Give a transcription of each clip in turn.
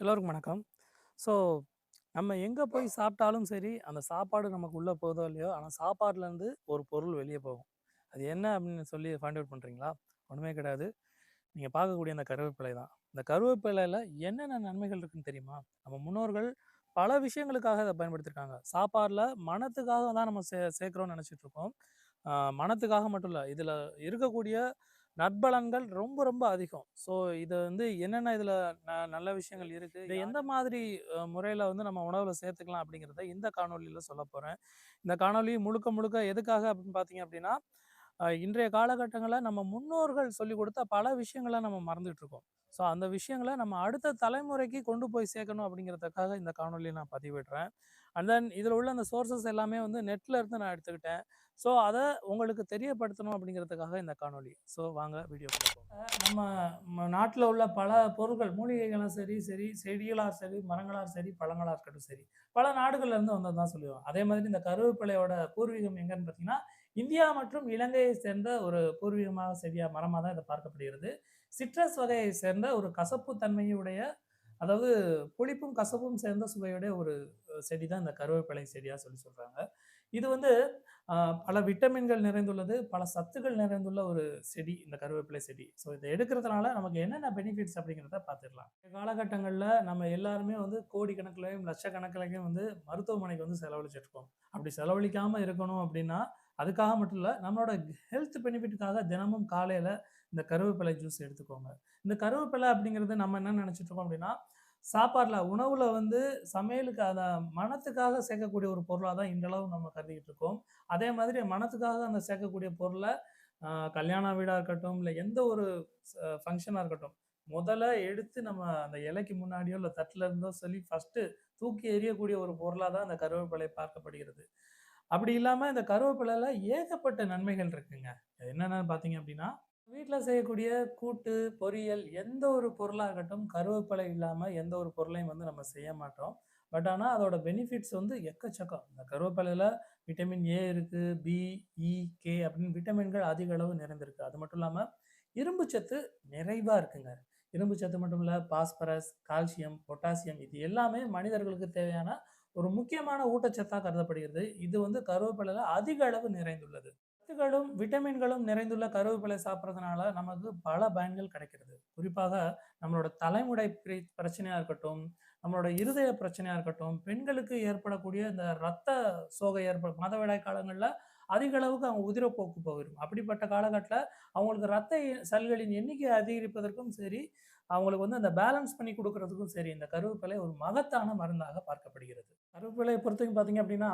எல்லோருக்கும் வணக்கம். ஸோ நம்ம எங்கே போய் சாப்பிட்டாலும் சரி அந்த சாப்பாடு நமக்கு உள்ளே போதோ இல்லையோ ஆனால் சாப்பாடுலேருந்து ஒரு பொருள் வெளியே போகும். அது என்ன அப்படின்னு சொல்லி ஃபைண்ட் அவுட் பண்ணுறீங்களா? ஒன்றுமே கிடையாது. நீங்கள் பார்க்கக்கூடிய அந்த கருவேப்பிலை தான். இந்த கருவேப்பிலையில் என்னென்ன நன்மைகள் இருக்குன்னு தெரியுமா? நம்ம முன்னோர்கள் பல விஷயங்களுக்காக அதை பயன்படுத்தியிருக்காங்க. சாப்பாடில் மனத்துக்காக தான் நம்ம சே சேர்க்குறோம்னு நினச்சிட்ருக்கோம் மனத்துக்காக மட்டும் இல்லை இதில் இருக்கக்கூடிய நற்பலன்கள் ரொம்ப ரொம்ப அதிகம். ஸோ இது வந்து என்னென்ன இதில் நல்ல விஷயங்கள் இருக்குது இதை எந்த மாதிரி முறையில் வந்து நம்ம உணவில் சேர்த்துக்கலாம் அப்படிங்கிறத இந்த காணொலியில் சொல்ல போகிறேன் இந்த காணொலி முழுக்க முழுக்க எதுக்காக அப்படின்னு பார்த்தீங்க அப்படின்னா இன்றைய காலகட்டங்களில் நம்ம முன்னோர்கள் சொல்லி கொடுத்த பல விஷயங்களை நம்ம மறந்துட்டு இருக்கோம். ஸோ அந்த விஷயங்களை நம்ம அடுத்த தலைமுறைக்கு கொண்டு போய் சேர்க்கணும் அப்படிங்கிறதுக்காக இந்த காணொலியை நான் பதிவிடுறேன். அண்ட் தென் இதில் உள்ள அந்த சோர்சஸ் எல்லாமே வந்து நெட்டில் இருந்து நான் எடுத்துக்கிட்டேன். ஸோ அதை உங்களுக்கு தெரியப்படுத்தணும் அப்படிங்கிறதுக்காக இந்த காணொலி ஸோ வாங்க வீடியோ நம்ம நாட்டில் உள்ள பல பொருட்கள் மூலிகைகளும் சரி சரி செடிகளாக சரி மரங்களாக சரி பழங்களாக இருக்கட்டும் சரி பல நாடுகள்லேருந்து வந்தது தான் சொல்லுவோம் அதே மாதிரி இந்த கருவேப்பிலையோட பூர்வீகம் எங்கன்னு பார்த்தீங்கன்னா இந்தியா மற்றும் இலங்கையை சேர்ந்த ஒரு பூர்வீகமாக செடியாக மரமாக தான் இதை பார்க்கப்படுகிறது. சிட்ரஸ் வகையை சேர்ந்த ஒரு கசப்பு தன்மையுடைய அதாவது புளிப்பும் கசப்பும் சேர்ந்த சுவையுடைய ஒரு செடி தான் இந்த கருவேப்பிலை செடியாக சொல்லி சொல்கிறாங்க இது வந்து பல விட்டமின்கள் நிறைந்துள்ளது பல சத்துக்கள் நிறைந்துள்ள ஒரு செடி இந்த கருவேப்பிலை செடி. ஸோ இதை எடுக்கிறதுனால நமக்கு என்னென்ன பெனிஃபிட்ஸ் அப்படிங்கிறத பார்த்துடலாம் காலகட்டங்களில் நம்ம எல்லாருமே வந்து கோடிக்கணக்கிலையும் லட்சக்கணக்கிலையும் வந்து மருத்துவமனைக்கு வந்து செலவழிச்சிட்டு இருக்கோம் அப்படி செலவழிக்காமல் இருக்கணும் அப்படின்னா அதுக்காக மட்டும் இல்லை நம்மளோட ஹெல்த் பெனிஃபிட்டுக்காக தினமும் காலையில் இந்த கருவேப்பிலை ஜூஸ் எடுத்துக்கோங்க. இந்த கருவேப்பிலை அப்படிங்கிறது நம்ம என்ன நினச்சிட்ருக்கோம் அப்படின்னா சாப்பாடில் உணவில் வந்து சமையலுக்கு அதை மனத்துக்காக சேர்க்கக்கூடிய ஒரு பொருளாக தான் இன்றளவு நம்ம கருதிக்கிட்டு இருக்கோம். அதே மாதிரி மனத்துக்காக அந்த சேர்க்கக்கூடிய பொருளை கல்யாண வீடாக இருக்கட்டும் இல்லை எந்த ஒரு ஃபங்க்ஷனாக இருக்கட்டும் முதல்ல எடுத்து நம்ம அந்த இலைக்கு முன்னாடியோ இல்லை தட்டில் இருந்தோ சொல்லி ஃபஸ்ட்டு தூக்கி எறியக்கூடிய ஒரு பொருளாக தான் அந்த கருவேப்பிலை பார்க்கப்படுகிறது. அப்படி இல்லாமல் இந்த கருவேப்பிலையில் ஏகப்பட்ட நன்மைகள் இருக்குங்க. என்னென்னு பார்த்தீங்க அப்படின்னா வீட்டில் செய்யக்கூடிய கூட்டு பொரியல் எந்த ஒரு பொருளாக இருக்கட்டும் கருவேப்பிலை இல்லாமல் எந்த ஒரு பொருளையும் வந்து நம்ம செய்ய மாட்டோம். பட் ஆனால் அதோட பெனிஃபிட்ஸ் வந்து எக்கச்சக்கம். இந்த கருவேப்பிலையில் விட்டமின் ஏ இருக்குது பி இ e, கே அப்படின்னு விட்டமின்கள் அதிக அளவு நிறைந்திருக்கு. அது மட்டும் இல்லாமல் இரும்பு சத்து நிறைவாக இருக்குங்க. இரும்பு சத்து மட்டும் இல்லை பாஸ்பரஸ் கால்சியம் பொட்டாசியம் இது எல்லாமே மனிதர்களுக்கு தேவையான ஒரு முக்கியமான ஊட்டச்சத்தாக கருதப்படுகிறது. இது வந்து கருவேப்பிலையில் அதிக அளவு நிறைந்துள்ளது. சத்துக்களும் விட்டமின்களும் நிறைந்துள்ள கருவேப்பிலை சாப்பிட்றதுனால நமக்கு பல பயன்கள் கிடைக்கிறது. குறிப்பாக நம்மளோட தலைமுடை பிரச்சனையாக இருக்கட்டும் நம்மளோட இருதய பிரச்சனையாக இருக்கட்டும் பெண்களுக்கு ஏற்படக்கூடிய இந்த ரத்த சோகை ஏற்படும் மதவிடாய் காலங்களில் அதிக அளவுக்கு அவங்க உதிரப்போக்கு போயிடும். அப்படிப்பட்ட காலகட்டத்தில் அவங்களுக்கு ரத்த செல்களின் எண்ணிக்கை அதிகரிப்பதற்கும் சரி அவங்களுக்கு வந்து அந்த பேலன்ஸ் பண்ணி கொடுக்கறதுக்கும் சரி இந்த கருவேப்பிலை ஒரு மகத்தான மருந்தாக பார்க்கப்படுகிறது. கருவேப்பிலையை பொறுத்தவரைக்கும் பார்த்தீங்க அப்படின்னா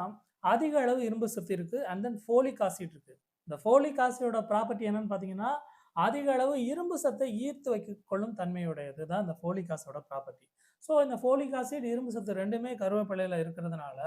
அதிக அளவு இரும்பு சத்து இருக்கு அண்ட் தென் ஃபோலிக் ஆசிட் இருக்குது இந்த ஃபோலிக் ஆசிடோட ப்ராப்பர்ட்டி என்னன்னு பார்த்தீங்கன்னா அதிக அளவு இரும்பு சத்தை ஈர்த்து வைக்க கொள்ளும் தன்மையுடையது தான் இந்த ஃபோலிக் ஆசிடோட ப்ராப்பர்ட்டி ஸோ இந்த ஃபோலிக் ஆசிட் இரும்பு சத்து ரெண்டுமே கருவேப்பிலையில் இருக்கிறதுனால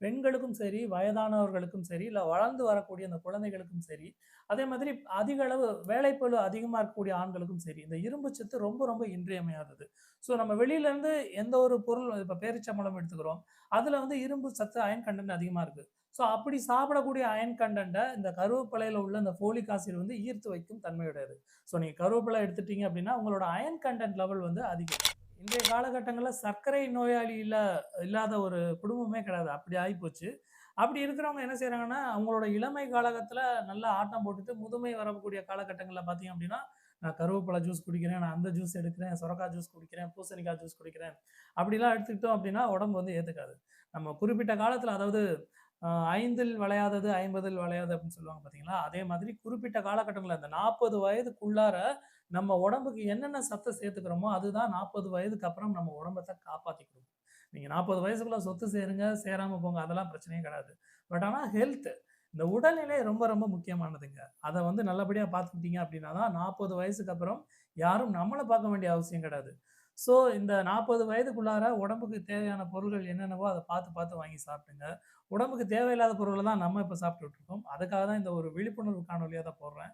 பெண்களுக்கும் சரி வயதானவர்களுக்கும் சரி இல்லை வளர்ந்து வரக்கூடிய அந்த குழந்தைகளுக்கும் சரி அதே மாதிரி அதிக அளவு வேலைப்பழு அதிகமாக இருக்கக்கூடிய ஆண்களுக்கும் சரி இந்த இரும்பு சத்து ரொம்ப ரொம்ப இன்றியமையாதது. ஸோ நம்ம வெளியிலேருந்து எந்த ஒரு பொருள் இப்போ பேரிச்சம்பளம் எடுத்துக்கிறோம் அதில் வந்து இரும்பு சத்து அயன் கண்டென்ட் அதிகமாக இருக்குது ஸோ அப்படி சாப்பிடக்கூடிய அயன் கண்டென்ட்டை இந்த கருவேப்பிலையில் உள்ள இந்த ஃபோலிக் ஆசிட் வந்து ஈர்த்து வைக்கும் தன்மையுடையது. ஸோ நீங்கள் கருவேப்பிலை எடுத்துட்டீங்க அப்படின்னா உங்களோட அயன் கண்டென்ட் லெவல் வந்து அதிகம். இன்றைய காலகட்டங்களில் சர்க்கரை நோயாளி இல்லை இல்லாத ஒரு குடும்பமே கிடையாது. அப்படி ஆகிப்போச்சு அப்படி இருக்கிறவங்க என்ன செய்கிறாங்கன்னா அவங்களோட இளமை காலகத்தில் நல்லா ஆட்டம் போட்டுட்டு முதுமை வரக்கூடிய காலகட்டங்களில் பார்த்தீங்க அப்படின்னா நான் கருவேப்பிலை ஜூஸ் குடிக்கிறேன் நான் அந்த ஜூஸ் எடுக்கிறேன் சுரக்காய் ஜூஸ் குடிக்கிறேன் பூசணிக்காய் ஜூஸ் குடிக்கிறேன். அப்படிலாம் எடுத்துக்கிட்டோம் அப்படின்னா உடம்பு வந்து ஏற்றுக்காது நம்ம குறிப்பிட்ட காலத்தில் அதாவது ஐந்தில் விளையாதது ஐம்பதில் விளையாது அப்படின்னு சொல்லுவாங்க பார்த்தீங்களா அதே மாதிரி குறிப்பிட்ட காலகட்டங்களில் இந்த நாற்பது வயதுக்குள்ளார நம்ம உடம்புக்கு என்னென்ன சத்தை சேர்த்துக்கிறோமோ அதுதான் நாற்பது வயதுக்கு அப்புறம் நம்ம உடம்பத்தை காப்பாற்றி கொடுக்கும் நீங்கள் நாற்பது வயசுக்குள்ள சொத்து சேருங்க சேராமல் போங்க அதெல்லாம் பிரச்சனையே கிடையாது. பட் ஆனால் ஹெல்த்து இந்த உடல்நிலை ரொம்ப ரொம்ப முக்கியமானதுங்க. அதை வந்து நல்லபடியாக பார்த்துக்கிட்டீங்க அப்படின்னா தான் நாற்பது வயசுக்கு அப்புறம் யாரும் நம்மளை பார்க்க வேண்டிய அவசியம் கிடையாது. ஸோ இந்த நாற்பது வயதுக்குள்ளார உடம்புக்கு தேவையான பொருட்கள் என்னென்னவோ அதை பார்த்து பார்த்து வாங்கி சாப்பிடுங்க. உடம்புக்கு தேவையில்லாத பொருளை தான் நம்ம இப்போ சாப்பிட்டுட்டு இருக்கோம். அதுக்காக தான் இந்த ஒரு விழிப்புணர்வு காணொலியாக தான் போடுறேன்.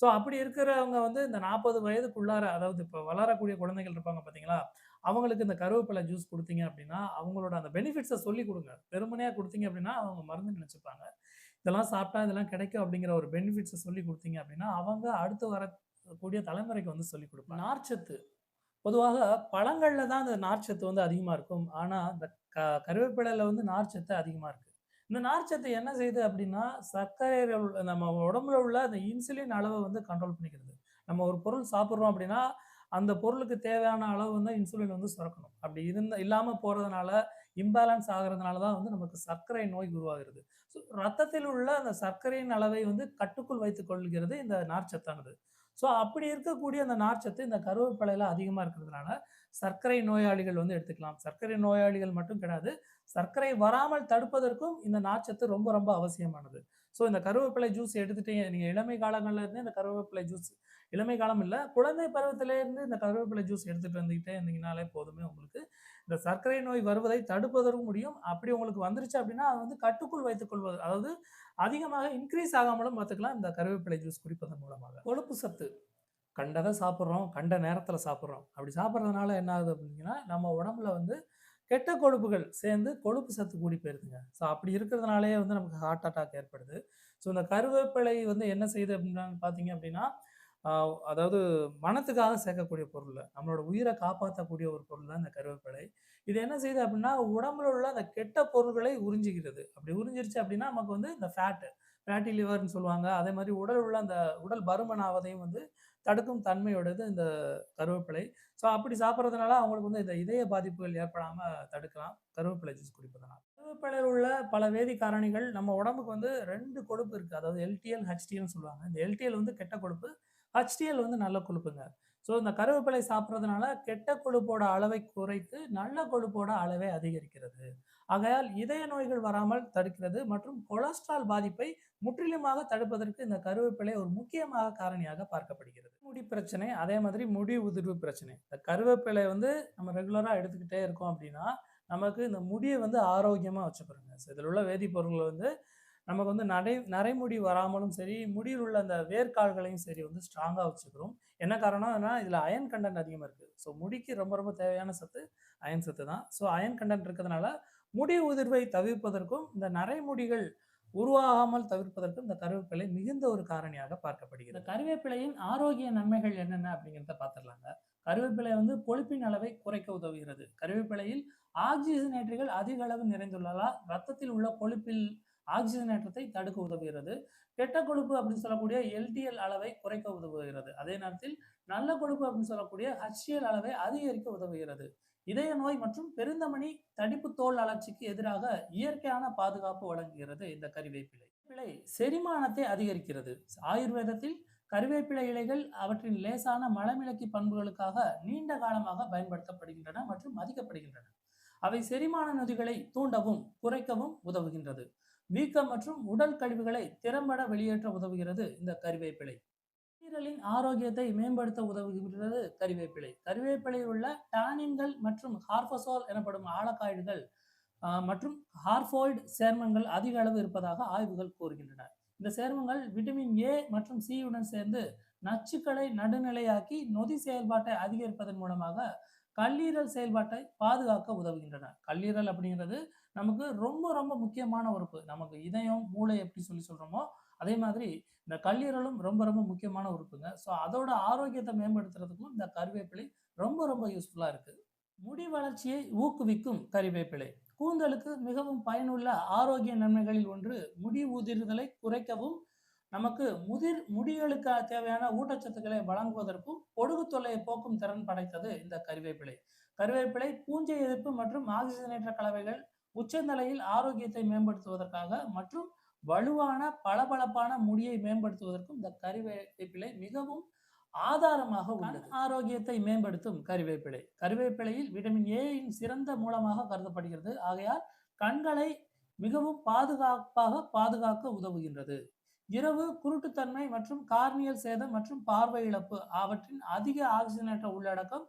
ஸோ அப்படி இருக்கிறவங்க வந்து இந்த நாற்பது வயதுக்குள்ளார அதாவது இப்போ வளரக்கூடிய குழந்தைகள் இருப்பாங்க பார்த்தீங்களா அவங்களுக்கு இந்த கருவேப்பிலை ஜூஸ் கொடுத்தீங்க அப்படின்னா அவங்களோட அந்த பெனிஃபிட்ஸை சொல்லி கொடுங்க. வெறுமனையாக கொடுத்தீங்க அப்படின்னா அவங்க மருந்து நினச்சிப்பாங்க. இதெல்லாம் சாப்பிட்டா இதெல்லாம் கிடைக்கும் அப்படிங்கிற ஒரு பெனிஃபிட்ஸை சொல்லி கொடுத்தீங்க அப்படின்னா அவங்க அடுத்து வரக்கூடிய தலைமுறைக்கு வந்து சொல்லி கொடுப்பாங்க. நார்ச்சத்து. பொதுவாக பழங்கள்ல தான் அந்த நார்ச்சத்து வந்து அதிகமா இருக்கும். ஆனா, இந்த க கருவேப்பிலையில வந்து நார்ச்சத்து அதிகமா இருக்கு. இந்த நார்ச்சத்து என்ன செய்யுது அப்படின்னா, சர்க்கரையில நம்ம உடம்புல உள்ள அந்த இன்சுலின் அளவை வந்து கண்ட்ரோல் பண்ணிக்கிறது. நம்ம ஒரு பொருள் சாப்பிட்றோம் அப்படின்னா, அந்த பொருளுக்கு தேவையான அளவு வந்து இன்சுலின் வந்து சுரக்கணும். அப்படி இருந்த இல்லாமல் போகிறதுனால இம்பேலன்ஸ் ஆகிறதுனால தான் வந்து நமக்கு சர்க்கரை நோய் உருவாகிறது. ஸோ ரத்தத்தில் உள்ள அந்த சர்க்கரையின் அளவை வந்து கட்டுக்குள் வைத்துக் கொள்கிறது இந்த நார்ச்சத்தானது. ஸோ அப்படி இருக்கக்கூடிய அந்த நார்ச்சத்து இந்த கருவேப்பிலையில் அதிகமாக இருக்கிறதுனால, சர்க்கரை நோயாளிகள் வந்து எடுத்துக்கலாம். சர்க்கரை நோயாளிகள் மட்டும் கிடையாது. சர்க்கரை வராமல் தடுப்பதற்கும் இந்த நார்ச்சத்து ரொம்ப ரொம்ப அவசியமானது. ஸோ இந்த கருவேப்பிலை ஜூஸ் எடுத்துட்டீங்க நீங்கள் இளமை காலங்கள்ல இருந்தே இந்த கருவேப்பிலை ஜூஸ் இளமை காலம் இல்லை குழந்தை பருவத்திலேருந்து இந்த கருவேப்பிலை ஜூஸ் எடுத்துகிட்டு வந்துக்கிட்டே இருந்தீங்கனாலே போதுமே உங்களுக்கு. இந்த சர்க்கரை நோய் வருவதை தடுப்பதற்கும் முடியும். அப்படி உங்களுக்கு வந்துருச்சு அப்படின்னா, அது வந்து கட்டுக்குள் வைத்துக் கொள்வது அதாவது அதிகமாக இன்க்ரீஸ் ஆகாமலும் பார்த்துக்கலாம் இந்த கருவேப்பிலை ஜூஸ் குடிப்பதன் மூலமாக. கொழுப்பு சத்து. கண்டதை சாப்பிட்றோம் கண்ட நேரத்தில் சாப்பிட்றோம் அப்படி சாப்பிட்றதுனால என்ன ஆகுது அப்படின்னா, நம்ம உடம்புல வந்து கெட்ட கொழுப்புகள் சேர்ந்து கொழுப்பு சத்து கூடி போயிருதுங்க. ஸோ அப்படி இருக்கிறதுனாலயே வந்து நமக்கு ஹார்ட் அட்டாக் ஏற்படுது. ஸோ இந்த கருவேப்பிலை வந்து என்ன செய்யுது அப்படின்னா பார்த்தீங்க அப்படின்னா, அதாவது மனத்துக்காக சேர்க்கக்கூடிய பொருள். நம்மளோட உயிரை காப்பாற்றக்கூடிய ஒரு பொருள் தான் இந்த கருவேப்பிலை. இது என்ன செய்யுது அப்படின்னா, உடம்புல உள்ள அந்த கெட்ட பொருள்களை உறிஞ்சிக்கிறது. அப்படி உறிஞ்சிருச்சு அப்படின்னா, நமக்கு வந்து இந்த ஃபேட்டு ஃபேட்டி லிவர்னு சொல்லுவாங்க. அதே மாதிரி உடல் உள்ள அந்த உடல் பருமன் ஆவதையும் வந்து தடுக்கும் தன்மையுடையது இந்த கருவேப்பிலை. ஸோ அப்படி சாப்பிட்றதுனால அவங்களுக்கு வந்து இந்த இதய பாதிப்புகள் ஏற்படாமல் தடுக்கலாம். கருவேப்பிலை ஜூஸ் குடிப்பதனால் கருவேப்பிலையில உள்ள பல வேதி காரணிகள் நம்ம உடம்புக்கு வந்து ரெண்டு கொழுப்பு இருக்குது அதாவது எல்டிஎல், ஹெச்டிஎல்ன்னு சொல்லுவாங்க. இந்த எல்டிஎல் வந்து கெட்ட கொழுப்பு. ஹெச்டிஎல் வந்து நல்ல கொழுப்புங்க. ஸோ இந்த கருவேப்பிலை சாப்பிட்றதுனால கெட்ட கொழுப்போட அளவை குறைத்து, நல்ல கொழுப்போட அளவை அதிகரிக்கிறது. ஆகையால் இதய நோய்கள் வராமல் தடுக்கிறது மற்றும் கொலஸ்ட்ரால் பாதிப்பை முற்றிலுமாக தடுப்பதற்கு இந்த கருவேப்பிலை ஒரு முக்கியமாக காரணியாக பார்க்கப்படுகிறது. முடி பிரச்சனை, அதே மாதிரி முடி உதிர்வு பிரச்சனை. இந்த கருவேப்பிலை வந்து நம்ம ரெகுலராக எடுத்துக்கிட்டே இருக்கோம் அப்படின்னா, நமக்கு இந்த முடியை வந்து ஆரோக்கியமாக வச்சுக்கிறோங்க. ஸோ இதில் உள்ள வேதிப்பொருட்கள் வந்து நமக்கு வந்து நடை நரைமுடி வராமலும் சரி, முடியில் உள்ள அந்த வேர்க்கால்களையும் சரி வந்து ஸ்ட்ராங்காக வச்சுக்கிறோம். என்ன காரணம்னா, இதில் அயர்ன் கண்டென்ட் அதிகமாக இருக்குது ஸோ முடிக்கு ரொம்ப ரொம்ப தேவையான சத்து அயன் சத்து தான். ஸோ அயர்ன் கண்டென்ட் இருக்கிறதுனால, முடி உதிர்வை தவிர்ப்பதற்கும், இந்த நரைமுடிகள் உருவாகாமல் தவிர்ப்பதற்கும் இந்த கருவேப்பிலை மிகுந்த ஒரு காரணியாக பார்க்கப்படுகிறது. இந்த கருவேப்பிலையின் ஆரோக்கிய நன்மைகள் என்னென்ன அப்படிங்கிறத பார்த்துடலாங்க. கருவேப்பிலை வந்து கொழுப்பின் அளவை குறைக்க உதவுகிறது. கருவேப்பிலையில் ஆக்ஸிஜனேற்றங்கள் அதிக அளவு நிறைந்துள்ளதால், ரத்தத்தில் உள்ள கொழுப்பில் ஆக்ஸிஜனேற்றத்தை தடுக்க உதவுகிறது. கெட்ட கொழுப்பு அப்படின்னு சொல்லக்கூடிய எல்டிஎல் அளவை குறைக்க உதவுகிறது. அதே நேரத்தில் நல்ல கொழுப்பு அப்படின்னு சொல்லக்கூடிய ஹெச்டிஎல் அளவை அதிகரிக்க உதவுகிறது. இதய நோய் மற்றும் பெருந்தமணி தடிப்பு தோல் அழற்சிக்கு எதிராக இயற்கையான பாதுகாப்பு வழங்குகிறது இந்த கறிவேப்பிலை. பிழை செரிமானத்தை அதிகரிக்கிறது. ஆயுர்வேதத்தில் கருவேப்பிலை இலைகள் அவற்றின் லேசான மலமிளக்கி பண்புகளுக்காக நீண்ட காலமாக பயன்படுத்தப்படுகின்றன மற்றும் மதிக்கப்படுகின்றன. அவை செரிமான நொதிகளை தூண்டவும், குறைக்கவும் உதவுகின்றது. வீக்கம் மற்றும் உடல் கழிவுகளை திறம்பட வெளியேற்ற உதவுகிறது இந்த கருவேப்பிலை கல்லீரலின் ஆரோக்கியத்தை மேம்படுத்த உதவுகின்றது கறிவேப்பிலை. கறிவேப்பிலையில் உள்ள டானின்கள் மற்றும் ஹார்பசோல் எனப்படும் ஆலக்காய்டுகள் மற்றும் ஹார்ஃபோல்டு சேர்மங்கள் அதிக அளவு இருப்பதாக ஆய்வுகள் கூறுகின்றன. இந்த சேர்மங்கள் விட்டமின் ஏ மற்றும் சியுடன் சேர்ந்து நச்சுக்களை நடுநிலையாக்கி, நொதி செயல்பாட்டை அதிகரிப்பதன் மூலமாக கல்லீரல் செயல்பாட்டை பாதுகாக்க உதவுகின்றன. கல்லீரல் அப்படிங்கிறது நமக்கு ரொம்ப ரொம்ப முக்கியமான உறுப்பு. நமக்கு இதயம், மூளை எப்படி சொல்லி சொல்றோமோ, அதே மாதிரி இந்த கல்லீரலும் ரொம்ப ரொம்ப முக்கியமான உறுப்புங்க. ஸோ அதோட ஆரோக்கியத்தை மேம்படுத்துறதுக்கும் இந்த கருவேப்பிலை ரொம்ப ரொம்ப யூஸ்ஃபுல்லாக இருக்குது முடி வளர்ச்சியை ஊக்குவிக்கும் கறிவேப்பிலை. கூந்தலுக்கு மிகவும் பயனுள்ள ஆரோக்கிய நன்மைகளில் ஒன்று, முடி உதிர்தலை குறைக்கவும், நமக்கு முதிர் முடிகளுக்கு தேவையான ஊட்டச்சத்துக்களை வழங்குவதற்கும், பொடுகு தொல்லையை போக்கும் திறன் படைத்தது இந்த கறிவேப்பிலை. கருவேப்பிலை பூஞ்சை எதிர்ப்பு மற்றும் ஆக்சிஜனேற்ற கலவைகள் உச்சந்தலையில் ஆரோக்கியத்தை மேம்படுத்துவதற்காக மற்றும் வலுவான பளபளப்பான முடியை மேம்படுத்துவதற்கும் இந்த கறிவேப்பிலை மிகவும் ஆதாரமாக உள்ளது. ஆரோக்கியத்தை மேம்படுத்தும் கறிவேப்பிலை. கறிவேப்பிலையில் விட்டமின் ஏ-யின் சிறந்த மூலமாக கருதப்படுகிறது. ஆகையால் கண்களை மிகவும் பாதுகாப்பாக பாதுகாக்க உதவுகின்றது. இரவு குருட்டுத்தன்மை மற்றும் கார்னியல் சேதம் மற்றும் பார்வை இழப்பு அவற்றின் அதிக ஆக்ஸிஜனேற்ற உள்ளடக்கம்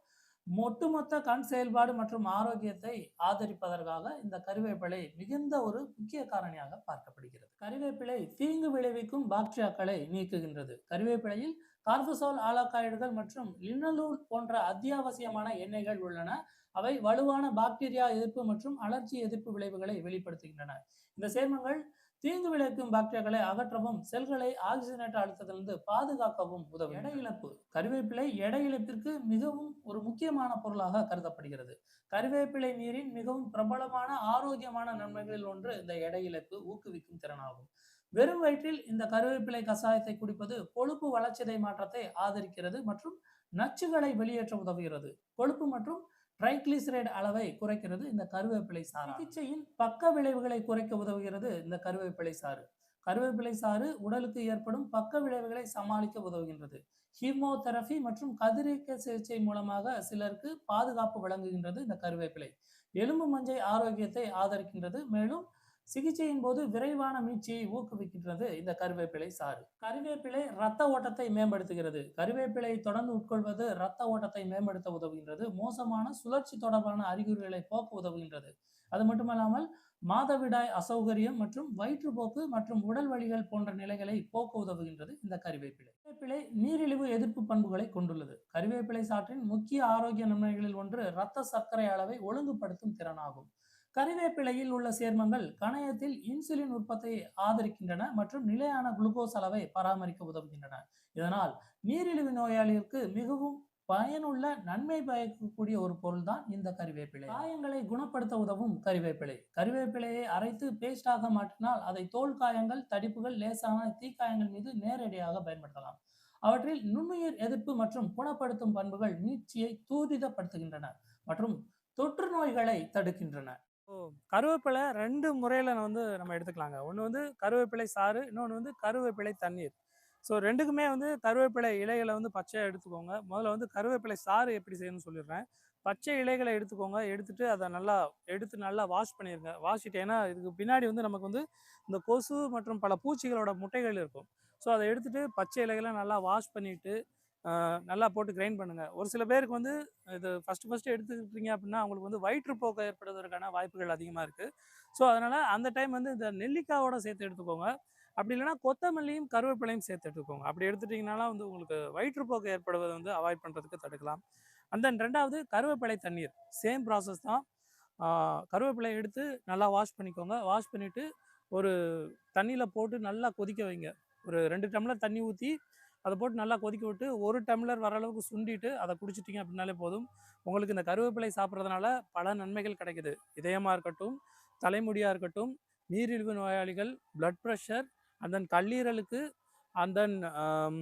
ஒட்டுமொத்த கண் செயல்பாடு மற்றும் ஆரோக்கியத்தை ஆதரிப்பதற்காக இந்த கருவேப்பிலை மிகுந்த ஒரு முக்கிய காரணியாக பார்க்கப்படுகிறது. கருவேப்பிலை தீங்கு விளைவிக்கும் பாக்டீரியாக்களை நீக்குகின்றது. கருவேப்பிலையில் கார்பசோல் ஆலகாய்டுகள் மற்றும் லினோலூல் போன்ற அத்தியாவசியமான எண்ணெய்கள் உள்ளன. அவை வலுவான பாக்டீரியா எதிர்ப்பு மற்றும் அழற்சி எதிர்ப்பு விளைவுகளை வெளிப்படுத்துகின்றன. இந்த சேர்மங்கள் தீங்கு விளைவிக்கும் பாக்டீரியாக்களை அகற்றவும் செல்களை ஆக்சிஜனேற்ற அழுத்தத்திலிருந்து பாதுகாக்கவும் உதவும் எடை இழப்பு கருவேப்பிலை எடை இழப்பிற்கு மிகவும் ஒரு முக்கியமான பொருளாக கருதப்படுகிறது கருவேப்பிலை நீரின் மிகவும் பிரபலமான ஆரோக்கியமான நன்மைகளில் ஒன்று இந்த எடை இழப்பு ஊக்குவிக்கும் திறனாகும் வெறும் வயிற்றில் இந்த கருவேப்பிலை கசாயத்தை குடிப்பது கொழுப்பு வளர்ச்சிதை மாற்றத்தை ஆதரிக்கிறது மற்றும் நச்சுகளை வெளியேற்ற உதவுகிறது. கொழுப்பு மற்றும் ட்ரைக்ளிசரைடு அளவை குறைக்கிறது இந்த கருவேப்பிலை சாறு. சிகிச்சையில் பக்க விளைவுகளை குறைக்க உதவுகிறது இந்த கருவேப்பிலை சாறு. கருவேப்பிலை சாறு உடலுக்கு ஏற்படும் பக்க விளைவுகளை சமாளிக்க உதவுகின்றது. ஹீமோதெரபி மற்றும் கதிரியக்க சிகிச்சை மூலமாக சிலருக்கு பாதுகாப்பு வழங்குகின்றது இந்த கருவேப்பிலை. எலும்பு மஞ்சை ஆரோக்கியத்தை ஆதரிக்கின்றது. மேலும் சிகிச்சையின் போது விரைவான மீட்சியை ஊக்குவிக்கின்றது இந்த கருவேப்பிலை சாறு. கருவேப்பிலை ரத்த ஓட்டத்தை மேம்படுத்துகிறது. கருவேப்பிலை தொடர்ந்து உட்கொள்வது ரத்த ஓட்டத்தை மேம்படுத்த உதவுகின்றது. மோசமான சுழற்சி தொடர்பான அறிகுறிகளை போக்க உதவுகின்றது. அது மட்டுமல்லாமல் மாதவிடாய் அசௌகரியம் மற்றும் வயிற்றுப்போக்கு மற்றும் உடல் வலிகள் போன்ற நிலைகளை போக்க உதவுகின்றது இந்த கருவேப்பிலை. கருவேப்பிலை நீரிழிவு எதிர்ப்பு பண்புகளை கொண்டுள்ளது. கருவேப்பிலை சாற்றின் முக்கிய ஆரோக்கிய நன்மைகளில் ஒன்று இரத்த சர்க்கரை அளவை ஒழுங்குபடுத்தும் திறனாகும். கறிவேப்பிலையில் உள்ள சேர்மங்கள் கணையத்தில் இன்சுலின் உற்பத்தியை ஆதரிக்கின்றன மற்றும் நிலையான குளுக்கோஸ் அளவை பராமரிக்க உதவுகின்றன. இதனால் நீரிழிவு நோயாளிகளுக்கு மிகவும் பயனுள்ள நன்மை பயக்கக்கூடிய ஒரு பொருள் தான் இந்த கறிவேப்பிலை. காயங்களை குணப்படுத்த உதவும் கறிவேப்பிலை. கறிவேப்பிலையை அரைத்து பேஸ்டாக மாற்றினால் அதை தோல் காயங்கள் தடிப்புகள் லேசான தீக்காயங்கள் மீது நேரடியாக பயன்படுத்தலாம். அவற்றில் நுண்ணுயிர் எதிர்ப்பு மற்றும் குணப்படுத்தும் பண்புகள் நீட்சியை தூரிதப்படுத்துகின்றன மற்றும் தொற்று நோய்களை தடுக்கின்றன. ஓ! கருவேப்பிலை ரெண்டு முறையில் வந்து நம்ம எடுத்துக்கலாங்க. ஒன்று வந்து கருவேப்பிலை சாறு இன்னொன்று வந்து கருவேப்பிலை தண்ணீர். ஸோ ரெண்டுக்குமே வந்து கருவேப்பிலை இலைகளை வந்து பச்சையாக எடுத்துக்கோங்க. முதல்ல வந்து கருவேப்பிலை சாறு எப்படி செய்யணும்னு சொல்லிடுறேன். பச்சை இலைகளை எடுத்துக்கோங்க. எடுத்துட்டு அதை நல்லா எடுத்து நல்லா வாஷ் பண்ணிடுங்க வாஷிட்டு ஏன்னா இதுக்கு பின்னாடி வந்து நமக்கு வந்து இந்த கொசு மற்றும் பல பூச்சிகளோட முட்டைகள் இருக்கும். ஸோ அதை எடுத்துகிட்டு பச்சை இலைகளை நல்லா வாஷ் பண்ணிவிட்டு நல்லா போட்டு கிரைண்ட் பண்ணுங்கள் ஒரு சில பேருக்கு வந்து இது ஃபர்ஸ்ட் ஃபஸ்ட்டு எடுத்துக்கிட்டீங்க அப்படின்னா அவங்களுக்கு வந்து வயிற்றுப்போக்கு ஏற்படுவதற்கான வாய்ப்புகள் அதிகமாக இருக்குது ஸோ அதனால் அந்த டைம் வந்து இந்த நெல்லிக்காவோட சேர்த்து எடுத்துக்கோங்க. அப்படி இல்லைனா கொத்தமல்லியும் கருவேப்பிலையும் சேர்த்து எடுத்துக்கோங்க. அப்படி எடுத்துட்டிங்கனால வந்து உங்களுக்கு வயிற்றுப்போக்கு ஏற்படுவதை வந்து அவாய்ட் பண்ணுறதுக்கு தடுக்கலாம். அண்ட் தென் ரெண்டாவது கருவேப்பிலை தண்ணீர். சேம் ப்ராசஸ் தான். கருவேப்பிலை எடுத்து நல்லா வாஷ் பண்ணிக்கோங்க. வாஷ் பண்ணிவிட்டு ஒரு தண்ணியில் போட்டு நல்லா கொதிக்க வைங்க. ஒரு ரெண்டு டம்ளர் தண்ணி ஊற்றி அதை போட்டு நல்லா கொதிக்க விட்டு ஒரு டம்ளர் வர அளவுக்கு சுண்டிட்டு அதை குடிச்சிட்டிங்க அப்படின்னாலே போதும். உங்களுக்கு இந்த கருவேப்பிலை சாப்பிட்றதுனால பல நன்மைகள் கிடைக்குது. இதயமாக இருக்கட்டும் தலைமுடியாக இருக்கட்டும் நீரிழிவு நோயாளிகள் பிளட் ப்ரெஷர் அண்ட் தென் கல்லீரலுக்கு அண்ட் தென் um,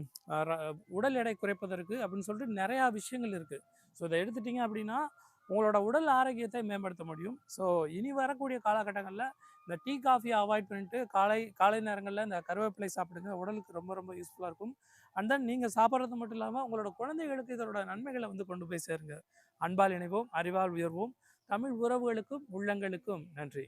உடல் எடை குறைப்பதற்கு அப்படின்னு சொல்லிட்டு நிறையா விஷயங்கள் இருக்குது ஸோ இதை எடுத்துட்டிங்க அப்படின்னா உங்களோட உடல் ஆரோக்கியத்தை மேம்படுத்த முடியும். ஸோ இனி வரக்கூடிய காலகட்டங்களில் இந்த டீ காஃபியை அவாய்ட் பண்ணிட்டு காலை காலை நேரங்களில் இந்த கருவேப்பிலை சாப்பிடுங்க. உடலுக்கு ரொம்ப ரொம்ப யூஸ்ஃபுல்லாக இருக்கும். அண்ட் தென் நீங்கள் சாப்பிட்றது மட்டும் இல்லாமல் உங்களோட குழந்தைகளுக்கு இதோட நன்மைகளை வந்து கொண்டு போய் சேருங்க. அன்பால் இணைவோம் அறிவால் உயர்வோம். தமிழ் உறவுகளுக்கும் உள்ளங்களுக்கும் நன்றி.